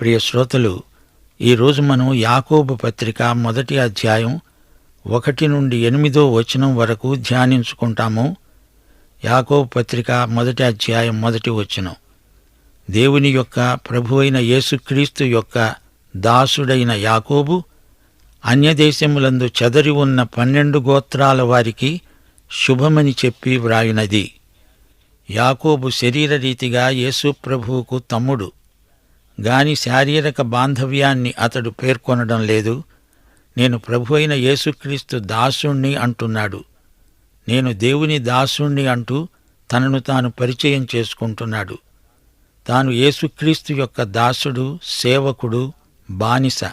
ప్రియ శ్రోతలు ఈరోజు మనం యాకోబు పత్రిక మొదటి అధ్యాయం ఒకటి నుండి ఎనిమిదో వచనం వరకు ధ్యానించుకుంటాము. యాకోబు పత్రిక మొదటి అధ్యాయం మొదటి వచనం. దేవుని యొక్క ప్రభువైన యేసుక్రీస్తు యొక్క దాసుడైన యాకోబు అన్యదేశములందు చెదరి ఉన్న పన్నెండు గోత్రాల వారికి శుభమని చెప్పి వ్రాయినది. యాకోబు శరీరరీతిగా యేసు ప్రభువుకు తమ్ముడు. గాని శారీరక బాంధవ్యాన్ని అతడు పేర్కొనడం లేదు. నేను ప్రభు అయిన యేసుక్రీస్తు దాసుణ్ణి అంటున్నాడు. నేను దేవుని దాసుణ్ణి అంటూ తనను తాను పరిచయం చేసుకుంటున్నాడు. తాను యేసుక్రీస్తు యొక్క దాసుడు సేవకుడు బానిస.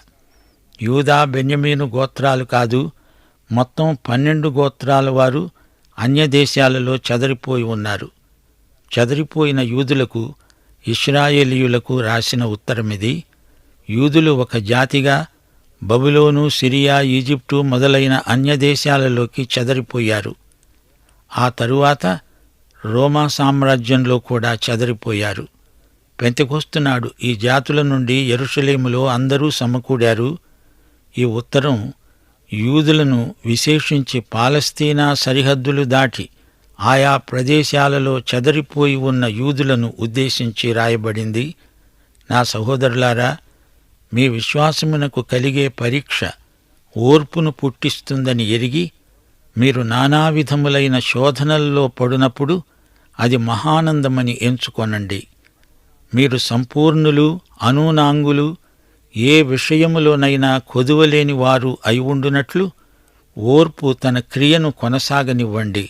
యూదా బెన్యమీను గోత్రాలు కాదు మొత్తం పన్నెండు గోత్రాల వారు అన్యదేశాలలో చెదరిపోయి ఉన్నారు. చెదరిపోయిన యూదులకు ఇస్రాయేలీయులకు రాసిన ఉత్తరమిది. యూదులు ఒక జాతిగా బబులోను సిరియా ఈజిప్టు మొదలైన అన్యదేశాలలోకి చెదరిపోయారు. ఆ తరువాత రోమా సామ్రాజ్యంలో కూడా చెదరిపోయారు. పెంతకొస్తున్నాడు ఈ జాతుల నుండి ఎరుషలేములో అందరూ సమకూడారు. ఈ ఉత్తరం యూదులను విశేషించి పాలస్తీనా సరిహద్దులు దాటి ఆయా ప్రదేశాలలో చెదరిపోయి ఉన్న యూదులను ఉద్దేశించి రాయబడింది. నా సహోదరులారా మీ విశ్వాసమునకు కలిగే పరీక్ష ఓర్పును పుట్టిస్తుందని ఎరిగి మీరు నానావిధములైన శోధనల్లో పడినప్పుడు అది మహానందమని ఎంచుకొనండి. మీరు సంపూర్ణులు అనూనాంగులు ఏ విషయములోనైనా కొదువలేని వారు అయి ఉండునట్లు ఓర్పు తన క్రియను కొనసాగనివ్వండి.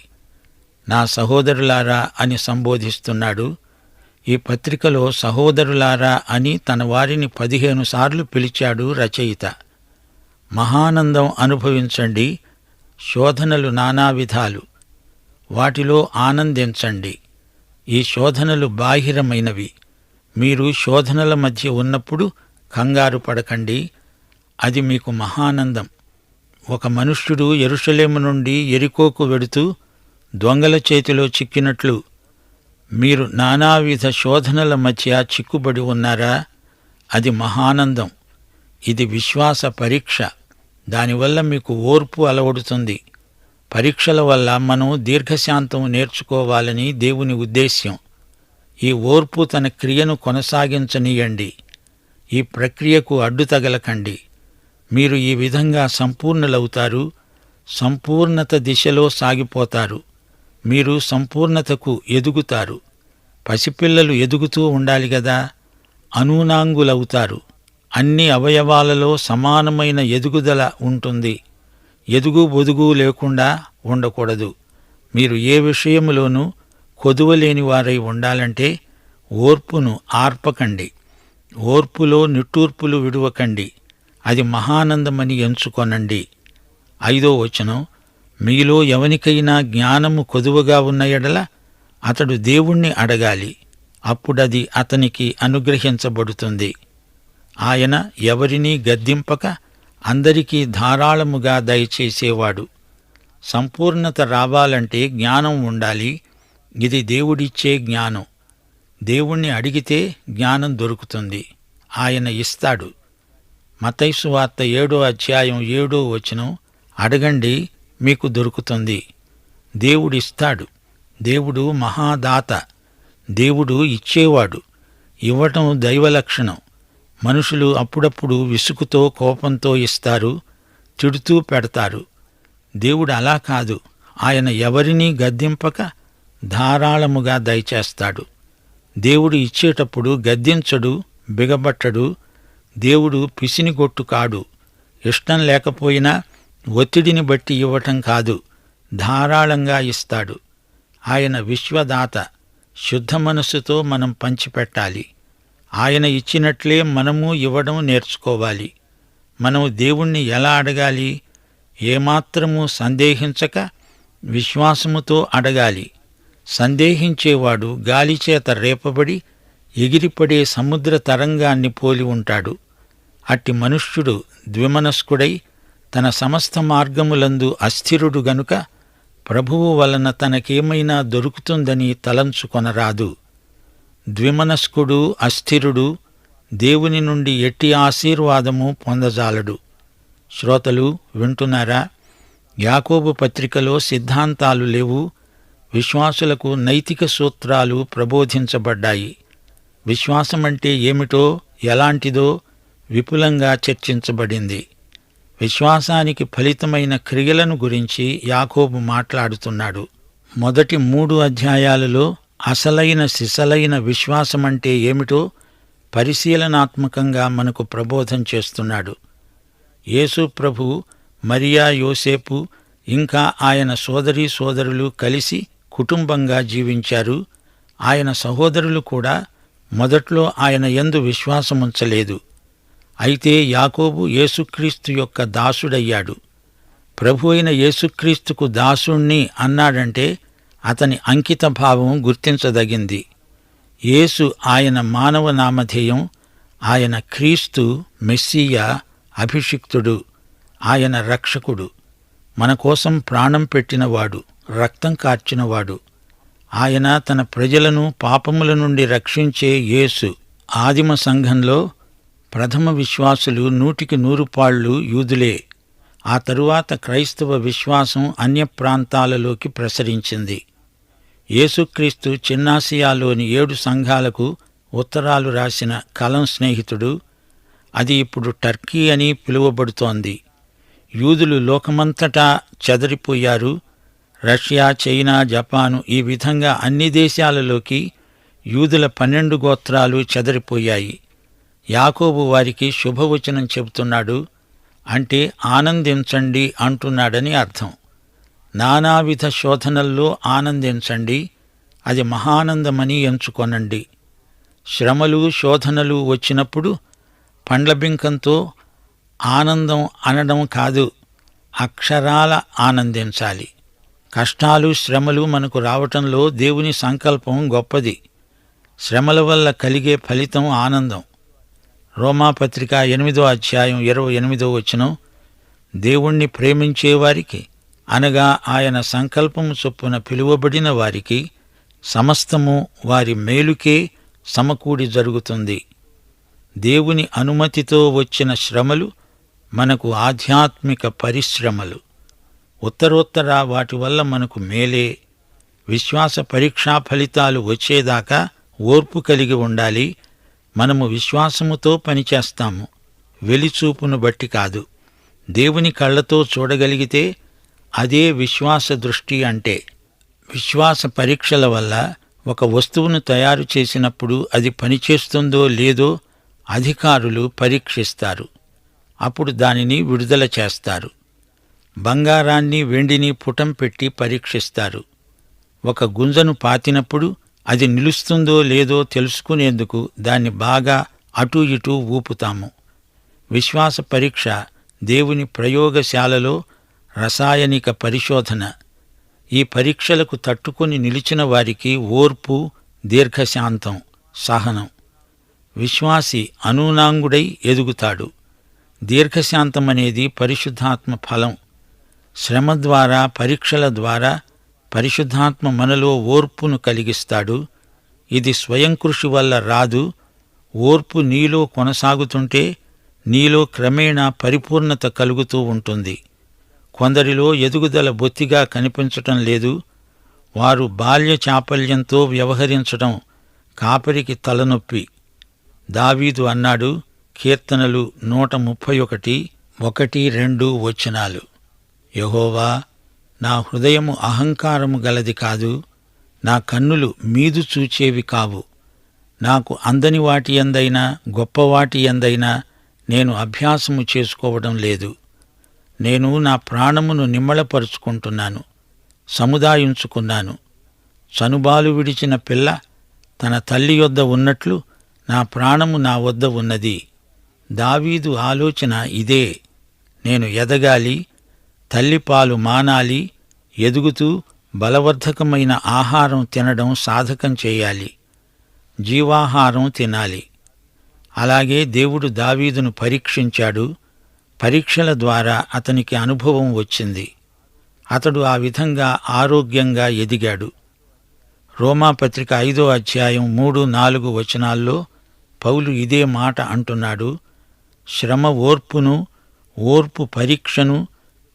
నా సహోదరులారా అని సంబోధిస్తున్నాడు. ఈ పత్రికలో సహోదరులారా అని తన వారిని పదిహేను సార్లు పిలిచాడు రచయిత. మహానందం అనుభవించండి. శోధనలు నానా విధాలు. వాటిలో ఆనందించండి. ఈ శోధనలు బాహిరమైనవి. మీరు శోధనల మధ్య ఉన్నప్పుడు కంగారు పడకండి. అది మీకు మహానందం. ఒక మనుష్యుడు ఎరుషలేము నుండి ఎరికోకు వెడుతూ దొంగల చేతిలో చిక్కినట్లు మీరు నానావిధ శోధనల మధ్య చిక్కుబడి ఉన్నారా? అది మహానందం. ఇది విశ్వాస పరీక్ష. దానివల్ల మీకు ఓర్పు అలవడుతుంది. పరీక్షల వల్ల మనం దీర్ఘశాంతం నేర్చుకోవాలని దేవుని ఉద్దేశ్యం. ఈ ఓర్పు తన క్రియను కొనసాగించనీయండి. ఈ ప్రక్రియకు అడ్డు తగలకండి. మీరు ఈ విధంగా సంపూర్ణులవుతారు. సంపూర్ణత దిశలో సాగిపోతారు. మీరు సంపూర్ణతకు ఎదుగుతారు. పసిపిల్లలు ఎదుగుతూ ఉండాలి గదా. అనూనాంగులవుతారు. అన్ని అవయవాలలో సమానమైన ఎదుగుదల ఉంటుంది. ఎదుగు బొదుగు లేకుండా ఉండకూడదు. మీరు ఏ విషయములోనూ కొదువలేని వారై ఉండాలంటే ఓర్పును ఆర్పకండి. ఓర్పులో నిట్టూర్పులు విడువకండి. అది మహానందమని ఎంచుకొనండి. ఐదో వచనం మీలో ఎవనికైనా జ్ఞానము కొదువగా ఉన్న ఎడల అతడు దేవుణ్ణి అడగాలి. అప్పుడది అతనికి అనుగ్రహించబడుతుంది. ఆయన ఎవరినీ గద్దింపక అందరికీ ధారాళముగా దయచేసేవాడు. సంపూర్ణత రావాలంటే జ్ఞానం ఉండాలి. ఇది దేవుడిచ్చే జ్ఞానం. దేవుణ్ణి అడిగితే జ్ఞానం దొరుకుతుంది. ఆయన ఇస్తాడు. మతైసు వార్త ఏడో అధ్యాయం ఏడో వచనం అడగండి. మీకు దొరుకుతుంది. దేవుడిస్తాడు. దేవుడు మహాదాత. దేవుడు ఇచ్చేవాడు. ఇవ్వటం దైవ లక్షణం. మనుషులు అప్పుడప్పుడు విసుగుతో కోపంతో ఇస్తారు. తిడుతూ పెడతారు. దేవుడు అలా కాదు. ఆయన ఎవరినీ గద్దింపక ధారాళముగా దయచేస్తాడు. దేవుడు ఇచ్చేటప్పుడు గద్దించడు బిగబట్టడు. దేవుడు పిసినిగొట్టు కాడు ఇష్టం లేకపోయినా ఒత్తిడిని బట్టి ఇవ్వటం కాదు ధారాళంగా ఇస్తాడు. ఆయన విశ్వదాత శుద్ధ మనస్సుతో మనం పంచిపెట్టాలి. ఆయన ఇచ్చినట్లే మనము ఇవ్వడం నేర్చుకోవాలి. మనం దేవుణ్ణి ఎలా అడగాలి? ఏమాత్రము సందేహించక విశ్వాసముతో అడగాలి. సందేహించేవాడు గాలిచేత రేపబడి ఎగిరిపడే సముద్ర తరంగాన్ని పోలి ఉంటాడు. అట్టి మనుష్యుడు ద్విమనస్కుడై తన సమస్త మార్గములందు అస్థిరుడు గనుక ప్రభువు వలన తనకేమైనా దొరుకుతుందని తలంచుకొనరాదు. ద్విమనస్కుడు అస్థిరుడు దేవుని నుండి ఎట్టి ఆశీర్వాదము పొందజాలడు. శ్రోతలు వింటున్నారా? యాకోబు పత్రికలో సిద్ధాంతాలు లేవు విశ్వాసులకు నైతిక సూత్రాలు ప్రబోధించబడ్డాయి. విశ్వాసమంటే ఏమిటో ఎలాంటిదో విపులంగా చర్చించబడింది. విశ్వాసానికి ఫలితమైన క్రియలను గురించి యాకోబు మాట్లాడుతున్నాడు. మొదటి మూడు అధ్యాయాలలో అసలైన సిసలైన విశ్వాసమంటే ఏమిటో పరిశీలనాత్మకంగా మనకు ప్రబోధం చేస్తున్నాడు. యేసు ప్రభు మరియా యోసేపు ఇంకా ఆయన సోదరీ సోదరులు కలిసి కుటుంబంగా జీవించారు. ఆయన సహోదరులు కూడా మొదట్లో ఆయన ఎందు విశ్వాసముంచలేదు. అయితే యాకోబు యేసుక్రీస్తు యొక్క దాసుడయ్యాడు. ప్రభు అయిన యేసుక్రీస్తుకు దాసుణ్ణి అన్నాడంటే అతని అంకిత భావం గుర్తించదగింది. యేసు ఆయన మానవ నామధేయం ఆయన క్రీస్తు మెస్సియా అభిషిక్తుడు ఆయన రక్షకుడు మన కోసం ప్రాణం పెట్టినవాడు రక్తం కార్చినవాడు. ఆయన తన ప్రజలను పాపముల నుండి రక్షించే యేసు. ఆదిమ సంఘంలో ప్రథమ విశ్వాసులు నూటికి నూరు పాళ్ళు యూదులే. ఆ తరువాత క్రైస్తవ విశ్వాసం అన్య ప్రాంతాలలోకి ప్రసరించింది. యేసుక్రీస్తు చిన్నాసియాలోని ఏడు సంఘాలకు ఉత్తరాలు రాసిన కలం స్నేహితుడు అది ఇప్పుడు టర్కీ అని పిలువబడుతోంది. యూదులు లోకమంతటా చెదరిపోయారు. రష్యా చైనా జపాను ఈ విధంగా అన్ని దేశాలలోకి యూదుల పన్నెండు గోత్రాలు చెదరిపోయాయి. యాకోబు వారికి శుభవచనం చెబుతున్నాడు అంటే ఆనందించండి అంటున్నాడని అర్థం. నానావిధ శోధనల్లో ఆనందించండి అది మహానందమని ఎంచుకొనండి. శ్రమలు శోధనలు వచ్చినప్పుడు పండ్లబింకంతో ఆనందం అనడం కాదు అక్షరాల ఆనందించాలి. కష్టాలు శ్రమలు మనకు రావటంలో దేవుని సంకల్పం గొప్పది. శ్రమల వల్ల కలిగే ఫలితం ఆనందం. రోమాపత్రిక ఎనిమిదో అధ్యాయం ఇరవై ఎనిమిదో వచనం దేవుణ్ణి ప్రేమించేవారికి అనగా ఆయన సంకల్పము చొప్పున పిలువబడిన వారికి సమస్తము వారి మేలుకే సమకూడి జరుగుతుంది. దేవుని అనుమతితో వచ్చిన శ్రమలు మనకు ఆధ్యాత్మిక పరిశ్రమలు. ఉత్తరోత్తర వాటి వల్ల మనకు మేలే. విశ్వాస పరీక్షా ఫలితాలు వచ్చేదాకా ఓర్పు కలిగి ఉండాలి. మనము విశ్వాసముతో పనిచేస్తాము. వెలిచూపును బట్టి కాదు. దేవుని కళ్ళతో చూడగలిగితే అదే విశ్వాస దృష్టి అంటే విశ్వాస పరీక్షల వల్ల ఒక వస్తువును తయారు చేసినప్పుడు అది పనిచేస్తుందో లేదో అధికారులు పరీక్షిస్తారు. అప్పుడు దానిని విడుదల చేస్తారు. బంగారాన్ని వెండిని పుటం పెట్టి పరీక్షిస్తారు. ఒక గుంజను పాతినప్పుడు అది నిలుస్తుందో లేదో తెలుసుకునేందుకు దాన్ని బాగా అటూ ఇటూ ఊపుతాము. విశ్వాస పరీక్ష దేవుని ప్రయోగశాలలో రసాయనిక పరిశోధన. ఈ పరీక్షలకు తట్టుకొని నిలిచిన వారికి ఓర్పు దీర్ఘశాంతం సహనం. విశ్వాసి అనూనాంగుడై ఎదుగుతాడు. దీర్ఘశాంతమనేది పరిశుద్ధాత్మ ఫలం. శ్రమ ద్వారా పరీక్షల ద్వారా పరిశుద్ధాత్మ మనలో ఓర్పును కలిగిస్తాడు. ఇది స్వయం కృషి వల్ల రాదు. ఓర్పు నీలో కొనసాగుతుంటే నీలో క్రమేణా పరిపూర్ణత కలుగుతూ ఉంటుంది. కొందరిలో ఎదుగుదల బొత్తిగా కనిపించటం లేదు. వారు బాల్య చాపల్యంతో వ్యవహరించటం కాపరికి తలనొప్పి. దావీదు అన్నాడు కీర్తనలు నూట ముప్పై ఒకటి ఒకటి రెండు వచనాలు. యహోవా నా హృదయము అహంకారము గలది కాదు నా కన్నులు మీదు చూచేవి కావు. నాకు అందని వాటి ఎందైనా గొప్ప వాటి ఎందైనా నేను అభ్యాసము చేసుకోవడం లేదు. నేను నా ప్రాణమును నిమ్మళపరుచుకుంటున్నాను సముదాయించుకున్నాను. చనుబాలు విడిచిన పిల్ల తన తల్లి యొద్ద ఉన్నట్లు నా ప్రాణము నా వద్ద ఉన్నది. దావీదు ఆలోచన ఇదే. నేను ఎదగాలి తల్లిపాలు మానాలి ఎదుగుతూ బలవర్ధకమైన ఆహారం తినడం సాధకం చేయాలి. జీవాహారం తినాలి. అలాగే దేవుడు దావీదును పరీక్షించాడు. పరీక్షల ద్వారా అతనికి అనుభవం వచ్చింది. అతడు ఆ విధంగా ఆరోగ్యంగా ఎదిగాడు. రోమాపత్రిక ఐదో అధ్యాయం మూడు నాలుగు వచనాల్లో పౌలు ఇదే మాట అంటున్నాడు. శ్రమ ఓర్పును ఓర్పు పరీక్షను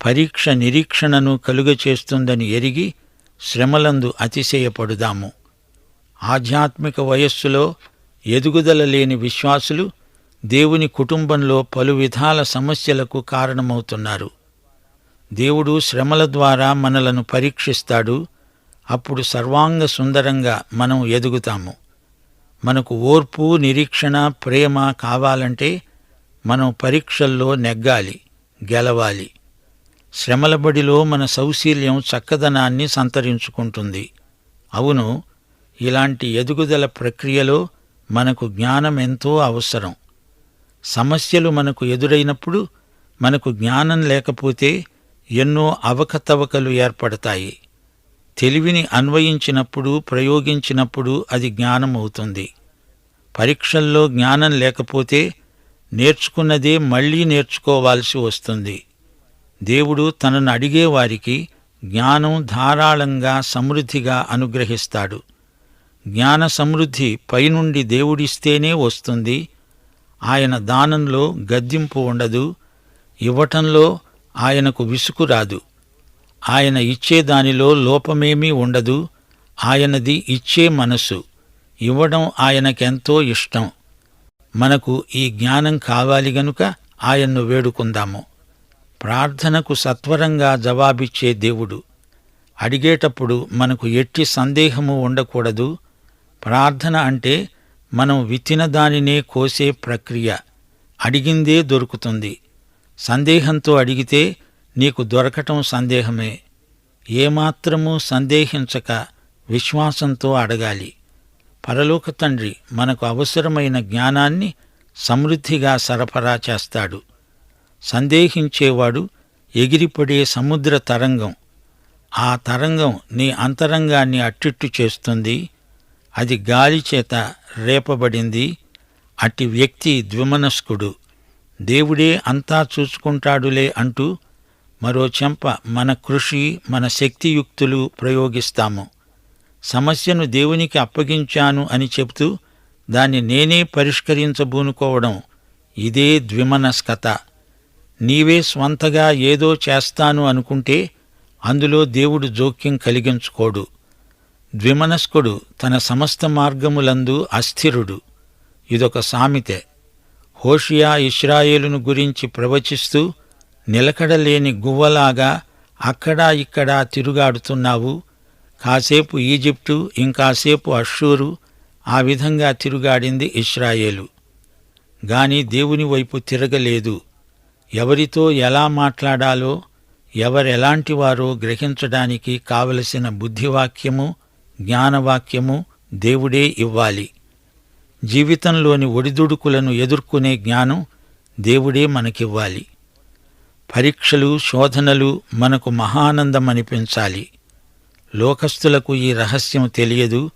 పరీక్ష నిరీక్షణను కలుగచేస్తుందని ఎరిగి శ్రమలందు అతిశయపడుదాము. ఆధ్యాత్మిక వయస్సులో ఎదుగుదల లేని విశ్వాసులు దేవుని కుటుంబంలో పలు విధాల సమస్యలకు కారణమవుతున్నారు. దేవుడు శ్రమల ద్వారా మనలను పరీక్షిస్తాడు. అప్పుడు సర్వాంగ సుందరంగా మనం ఎదుగుతాము. మనకు ఓర్పు నిరీక్షణ ప్రేమ కావాలంటే మనం పరీక్షల్లో నెగ్గాలి గెలవాలి. శ్రమలబడిలో మన సౌశీల్యం చక్కదనాన్ని సంతరించుకుంటుంది. అవును ఇలాంటి ఎదుగుదల ప్రక్రియలో మనకు జ్ఞానం ఎంతో అవసరం. సమస్యలు మనకు ఎదురైనప్పుడు మనకు జ్ఞానం లేకపోతే ఎన్నో అవకతవకలు ఏర్పడతాయి. తెలివిని అన్వయించినప్పుడు ప్రయోగించినప్పుడు అది జ్ఞానం అవుతుంది. పరీక్షల్లో జ్ఞానం లేకపోతే నేర్చుకున్నదే మళ్ళీ నేర్చుకోవాల్సి వస్తుంది. దేవుడు తనను అడిగేవారికి జ్ఞానం ధారాళంగా సమృద్ధిగా అనుగ్రహిస్తాడు. జ్ఞాన సమృద్ధి పైనుండి దేవుడిస్తేనే వస్తుంది. ఆయన దానంలో గద్దింపు ఉండదు. ఇవ్వటంలో ఆయనకు విసుకురాదు ఆయన ఇచ్చే దానిలో లోపమేమీ ఉండదు. ఆయనది ఇచ్చే మనసు ఇవ్వడం ఆయనకెంతో ఇష్టం. మనకు ఈ జ్ఞానం కావాలి గనుక ఆయన్ను వేడుకుందాము. ప్రార్థనకు సత్వరంగా జవాబిచ్చే దేవుడు. అడిగేటప్పుడు మనకు ఎట్టి సందేహము ఉండకూడదు. ప్రార్థన అంటే మనం విత్తిన దానినే కోసే ప్రక్రియ. అడిగిందే దొరుకుతుంది. సందేహంతో అడిగితే నీకు దొరకటం సందేహమే. ఏమాత్రమూ సందేహించక విశ్వాసంతో అడగాలి. పరలోక తండ్రి మనకు అవసరమైన జ్ఞానాన్ని సమృద్ధిగా సరఫరా చేస్తాడు. సందేహించేవాడు ఎగిరిపడే సముద్ర తరంగం. ఆ తరంగం నీ అంతరంగాన్ని అట్టిట్టు చేస్తుంది. అది గాలి చేత రేపబడింది. అట్టి వ్యక్తి ద్విమనస్కుడు. దేవుడే అంతా చూసుకుంటాడులే అంటూ మరో చెంప మన కృషి మన శక్తియుక్తులు ప్రయోగిస్తాము. సమస్యను దేవునికి అప్పగించాను అని చెబుతూ దాన్ని నేనే పరిష్కరించబూనుకోవడం ఇదే ద్విమనస్కత. నీవే స్వంతగా ఏదో చేస్తాను అనుకుంటే అందులో దేవుడు జోక్యం కలిగించుకోడు. ద్విమనస్కుడు తన సమస్త మార్గములందు అస్థిరుడు. ఇదొక సామెతే. హోషియా ఇస్రాయేలును గురించి ప్రవచిస్తూ నిలకడలేని గువ్వలాగా అక్కడా ఇక్కడా తిరుగాడుతున్నావు. కాసేపు ఈజిప్టు ఇంకాసేపు అషూరు ఆ విధంగా తిరుగాడింది ఇస్రాయేలు గాని దేవుని వైపు తిరగలేదు. ఎవరితో ఎలా మాట్లాడాలో ఎవరెలాంటివారో గ్రహించడానికి కావలసిన బుద్ధివాక్యము జ్ఞానవాక్యము దేవుడే ఇవ్వాలి. జీవితంలోని ఒడిదుడుకులను ఎదుర్కొనే జ్ఞానం దేవుడే మనకివ్వాలి. పరీక్షలు శోధనలు మనకు మహానందమనిపించాలి. లోకస్తులకు ఈ రహస్యం తెలియదు.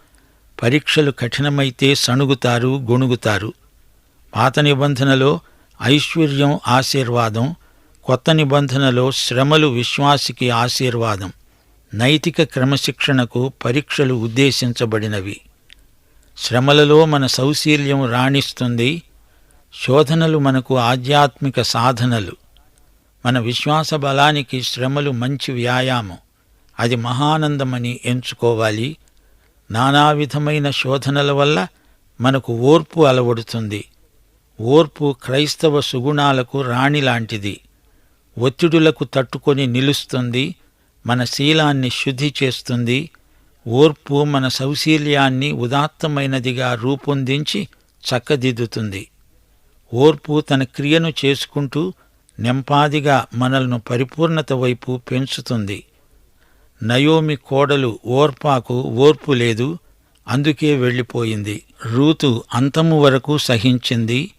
పరీక్షలు కఠినమైతే సణుగుతారు గొణుగుతారు. పాత నిబంధనలో ఐశ్వర్యం ఆశీర్వాదం కొత్త నిబంధనలో శ్రమలు విశ్వాసికి ఆశీర్వాదం నైతిక క్రమశిక్షణకు పరీక్షలు ఉద్దేశించబడినవి. శ్రమలలో మన సౌశీల్యం రాణిస్తుంది. శోధనలు మనకు ఆధ్యాత్మిక సాధనలు. మన విశ్వాస బలానికి శ్రమలు మంచి వ్యాయామం. అది మహానందమని ఎంచుకోవాలి. నానా విధమైన శోధనల వల్ల మనకు ఓర్పు అలవడుతుంది. ఓర్పు క్రైస్తవ సుగుణాలకు రాణి లాంటిది ఒత్తిడులకు తట్టుకొని నిలుస్తుంది మన శీలాన్ని శుద్ధి చేస్తుంది ఓర్పు మన సౌశీల్యాన్ని ఉదాత్తమైనదిగా రూపొందించి చక్కదిద్దుతుంది. ఓర్పు తన క్రియను చేసుకుంటూ నెంపాదిగా మనల్ని పరిపూర్ణత వైపు పెంచుతుంది. నయోమి కోడలు ఓర్పాకు ఓర్పు లేదు అందుకే వెళ్ళిపోయింది. రూతు అంతము వరకు సహించింది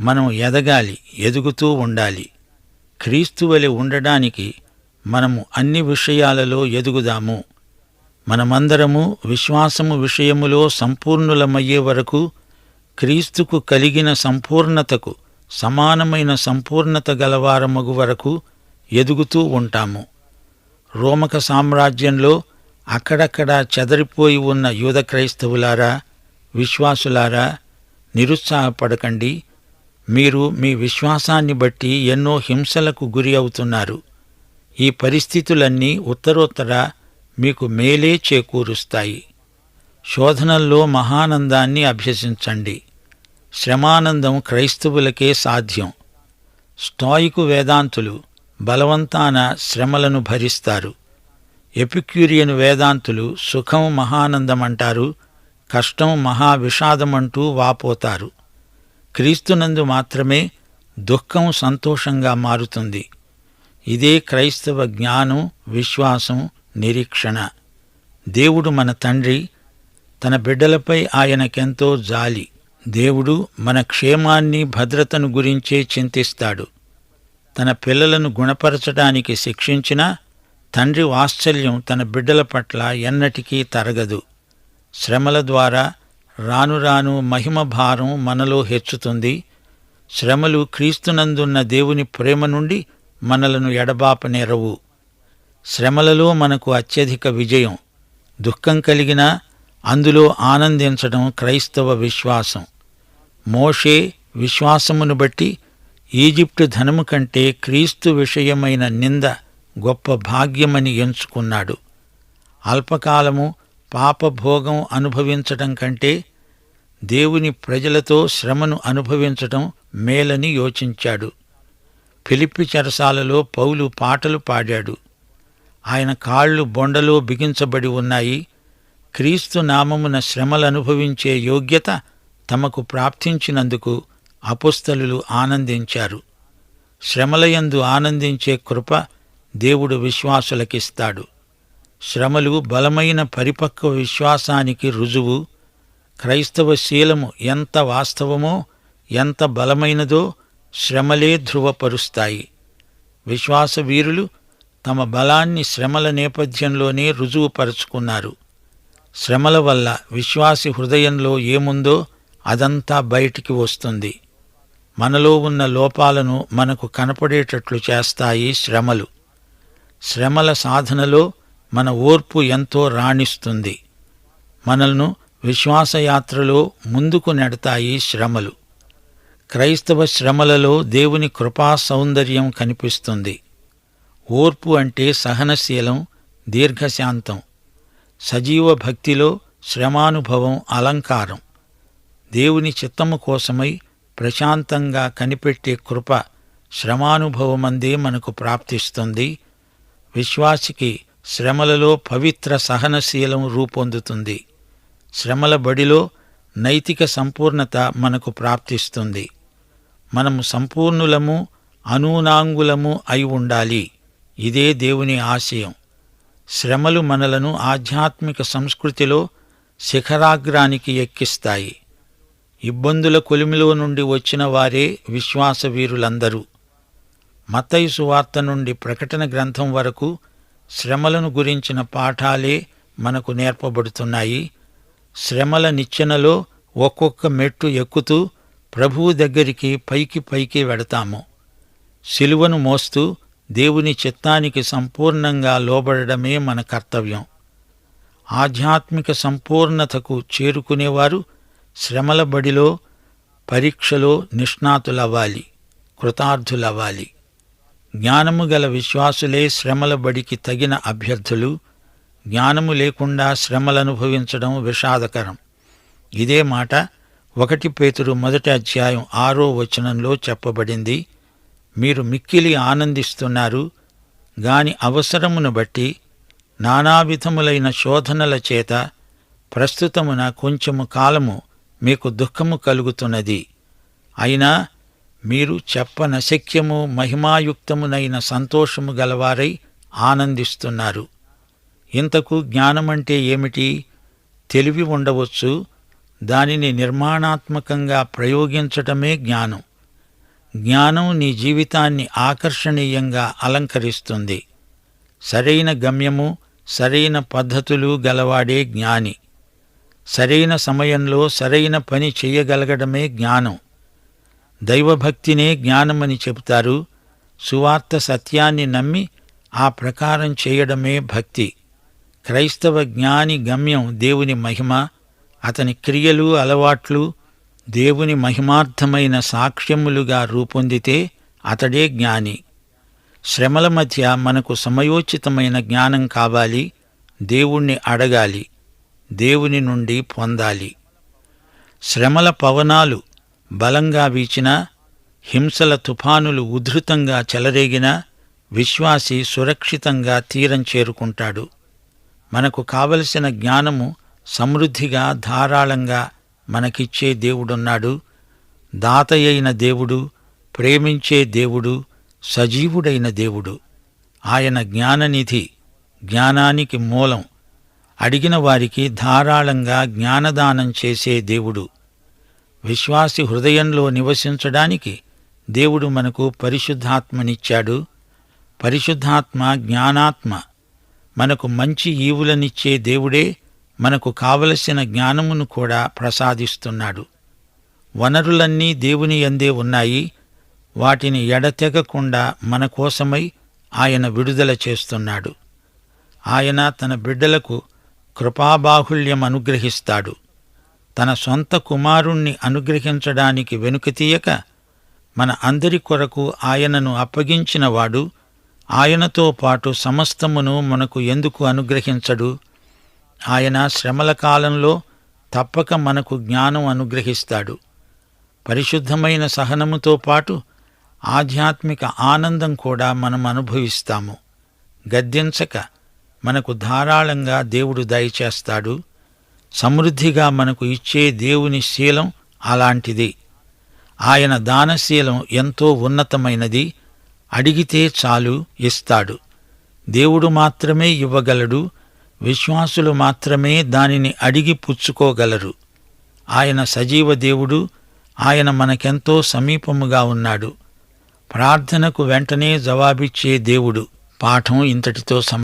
మనం ఎదగాలి ఎదుగుతూ ఉండాలి. క్రీస్తువలె ఉండడానికి మనము అన్ని విషయాలలో ఎదుగుదాము. మనమందరము విశ్వాసము విషయములో సంపూర్ణులమయ్యే వరకు క్రీస్తుకు కలిగిన సంపూర్ణతకు సమానమైన సంపూర్ణత గలవారమగు వరకు ఎదుగుతూ ఉంటాము. రోమక సామ్రాజ్యంలో అక్కడక్కడ చెదరిపోయి ఉన్న యూద క్రైస్తవులారా విశ్వాసులారా నిరుత్సాహపడకండి. మీరు మీ విశ్వాసాన్ని బట్టి ఎన్నో హింసలకు గురి అవుతున్నారు. ఈ పరిస్థితులన్నీ ఉత్తరోత్తర మీకు మేలే చేకూరుస్తాయి. శోధనల్లో మహానందాన్ని అభ్యసించండి. శ్రమానందం క్రైస్తవులకే సాధ్యం. స్టాయికు వేదాంతులు బలవంతాన శ్రమలను భరిస్తారు. ఎపిక్యూరియన్ వేదాంతులు సుఖం మహానందం అంటారు కష్టం మహావిషాదమంటూ వాపోతారు. క్రీస్తునందు మాత్రమే దుఃఖం సంతోషంగా మారుతుంది. ఇదే క్రైస్తవ జ్ఞానం విశ్వాసం నిరీక్షణ. దేవుడు మన తండ్రి తన బిడ్డలపై ఆయనకెంతో జాలి. దేవుడు మన క్షేమాన్ని భద్రతను గురించే చింతిస్తాడు. తన పిల్లలను గుణపరచడానికి శిక్షించిన తండ్రి వాత్సల్యం తన బిడ్డల పట్ల ఎన్నటికీ తరగదు. శ్రమల ద్వారా రాను రాను మహిమ భారం మనలో హెచ్చుతుంది. శ్రమలు క్రీస్తునందున్న దేవుని ప్రేమ నుండి మనలను ఎడబాపనేరవు. శ్రమలలో మనకు అత్యధిక విజయం. దుఃఖం కలిగినా అందులో ఆనందించడం క్రైస్తవ విశ్వాసం. మోషే విశ్వాసమును బట్టి ఈజిప్టు ధనము కంటే క్రీస్తు విషయమైన నింద గొప్ప భాగ్యమని ఎంచుకున్నాడు. అల్పకాలము పాపభోగం అనుభవించటం కంటే దేవుని ప్రజలతో శ్రమను అనుభవించటం మేలని యోచించాడు. ఫిలిప్పి చెరసాలలో పౌలు పాటలు పాడాడు. ఆయన కాళ్ళు బొండలో బిగించబడి ఉన్నాయి. క్రీస్తు నామమున శ్రమలనుభవించే యోగ్యత తమకు ప్రాప్తించినందుకు అపుస్తలు ఆనందించారు. శ్రమలయందు ఆనందించే కృప దేవుడు విశ్వాసులకిస్తాడు. శ్రమలు బలమైన పరిపక్వ విశ్వాసానికి రుజువు క్రైస్తవ శీలము ఎంత వాస్తవమో ఎంత బలమైనదో శ్రమలే ధృవపరుస్తాయి. విశ్వాస వీరులు తమ బలాన్ని శ్రమల నేపథ్యంలోనే రుజువుపరుచుకున్నారు. శ్రమల వల్ల విశ్వాసి హృదయంలో ఏముందో అదంతా బయటికి వస్తుంది. మనలో ఉన్న లోపాలను మనకు కనపడేటట్లు చేస్తాయి శ్రమలు. శ్రమల సాధనలో మన ఓర్పు ఎంతో రాణిస్తుంది. మనల్ను విశ్వాసయాత్రలో ముందుకు నెడతాయి శ్రమలు. క్రైస్తవ శ్రమలలో దేవుని కృపా సౌందర్యం కనిపిస్తుంది. ఓర్పు అంటే సహనశీలం దీర్ఘశాంతం. సజీవ భక్తిలో శ్రమానుభవం అలంకారం. దేవుని చిత్తము కోసమై ప్రశాంతంగా కనిపెట్టే కృప శ్రమానుభవమందే మనకు ప్రాప్తిస్తుంది. విశ్వాసికి శ్రమలలో పవిత్ర సహనశీలం రూపొందుతుంది. శ్రమల బడిలో నైతిక సంపూర్ణత మనకు ప్రాప్తిస్తుంది. మనము సంపూర్ణులము అనూనాంగులము అయి ఉండాలి. ఇదే దేవుని ఆశయం. శ్రమలు మనలను ఆధ్యాత్మిక సంస్కృతిలో శిఖరాగ్రానికి ఎక్కిస్తాయి. ఇబ్బందుల కొలిమిలో నుండి వచ్చిన వారే విశ్వాస వీరులందరూ. మత్తయి సువార్త నుండి ప్రకటన గ్రంథం వరకు శ్రమలను గురించిన పాఠాలే మనకు నేర్పబడుతున్నాయి. శ్రమల నిచ్చెనలో ఒక్కొక్క మెట్టు ఎక్కుతూ ప్రభువు దగ్గరికి పైకి పైకి వెడతాము. సిలువను మోస్తూ దేవుని చిత్తానికి సంపూర్ణంగా లోబడడమే మన కర్తవ్యం. ఆధ్యాత్మిక సంపూర్ణతకు చేరుకునేవారు శ్రమల బడిలో పరీక్షలో నిష్ణాతులవ్వాలి కృతార్థులవ్వాలి. జ్ఞానము గల విశ్వాసులే శ్రమల బడికి తగిన అభ్యర్థులు జ్ఞానము లేకుండా శ్రమలనుభవించడం విషాదకరం. ఇదే మాట ఒకటి పేతురు మొదటి అధ్యాయం ఆరో వచనంలో చెప్పబడింది. మీరు మిక్కిలి ఆనందిస్తున్నారు గాని అవసరమును బట్టి నానావిధములైన శోధనల చేత ప్రస్తుతమున కొంచెము కాలము మీకు దుఃఖము కలుగుతున్నది. అయినా మీరు చెప్పనశక్యము మహిమాయుక్తమునైన సంతోషము గలవారై ఆనందిస్తున్నారు. ఇంతకు జ్ఞానమంటే ఏమిటి? తెలివి ఉండవచ్చు. దానిని నిర్మాణాత్మకంగా ప్రయోగించటమే జ్ఞానం. జ్ఞానం నీ జీవితాన్ని ఆకర్షణీయంగా అలంకరిస్తుంది. సరైన గమ్యము సరైన పద్ధతులు గలవాడే జ్ఞాని. సరైన సమయంలో సరైన పని చేయగలగడమే జ్ఞానం. దైవభక్తినే జ్ఞానమని చెబుతారు. సువార్త సత్యాన్ని నమ్మి ఆ ప్రకారం చేయడమే భక్తి. క్రైస్తవ జ్ఞాని గమ్యం దేవుని మహిమ అతని క్రియలు అలవాట్లు దేవుని మహిమార్థమైన సాక్ష్యములుగా రూపొందితే అతడే జ్ఞాని. శ్రమల మధ్య మనకు సమయోచితమైన జ్ఞానం కావాలి దేవుణ్ణి అడగాలి దేవుని నుండి పొందాలి. శ్రమల పవనాలు బలంగా వీచినా హింసల తుఫానులు ఉధృతంగా చెలరేగినా విశ్వాసి సురక్షితంగా తీరం చేరుకుంటాడు. మనకు కావలసిన జ్ఞానము సమృద్ధిగా ధారాళంగా మనకిచ్చే దేవుడున్నాడు. దాతయైన దేవుడు ప్రేమించే దేవుడు సజీవుడైన దేవుడు. ఆయన జ్ఞాననిధి జ్ఞానానికి మూలం. అడిగిన వారికి ధారాళంగా జ్ఞానదానం చేసే దేవుడు. విశ్వాసి హృదయంలో నివసించడానికి దేవుడు మనకు పరిశుద్ధాత్మనిచ్చాడు. పరిశుద్ధాత్మ జ్ఞానాత్మ. మనకు మంచి ఈవులనిచ్చే దేవుడే మనకు కావలసిన జ్ఞానమును కూడా ప్రసాదిస్తున్నాడు. వనరులన్నీ దేవుని యందే ఉన్నాయి. వాటిని ఎడతెగకుండా మన కోసమై ఆయన విడుదల చేస్తున్నాడు. ఆయన తన బిడ్డలకు కృపాబాహుళ్యం అనుగ్రహిస్తాడు. తన సొంత కుమారుణ్ణి అనుగ్రహించడానికి వెనుకతీయక మన అందరి కొరకు ఆయనను అప్పగించినవాడు ఆయనతో పాటు సమస్తమును మనకు ఎందుకు అనుగ్రహించడు? ఆయన శ్రమల కాలంలో తప్పక మనకు జ్ఞానం అనుగ్రహిస్తాడు. పరిశుద్ధమైన సహనముతో పాటు ఆధ్యాత్మిక ఆనందం కూడా మనం అనుభవిస్తాము. గద్దించక మనకు ధారాళంగా దేవుడు దయచేస్తాడు. సమృద్ధిగా మనకు ఇచ్చే దేవుని శీలం అలాంటిది. ఆయన దానశీలం ఎంతో ఉన్నతమైనది. అడిగితే చాలు ఇస్తాడు. దేవుడు మాత్రమే ఇవ్వగలడు విశ్వాసులు మాత్రమే దానిని అడిగి పుచ్చుకోగలరు. ఆయన సజీవ దేవుడు ఆయన మనకెంతో సమీపముగా ఉన్నాడు. ప్రార్థనకు వెంటనే జవాబిచ్చే దేవుడు పాఠం ఇంతటితో సమ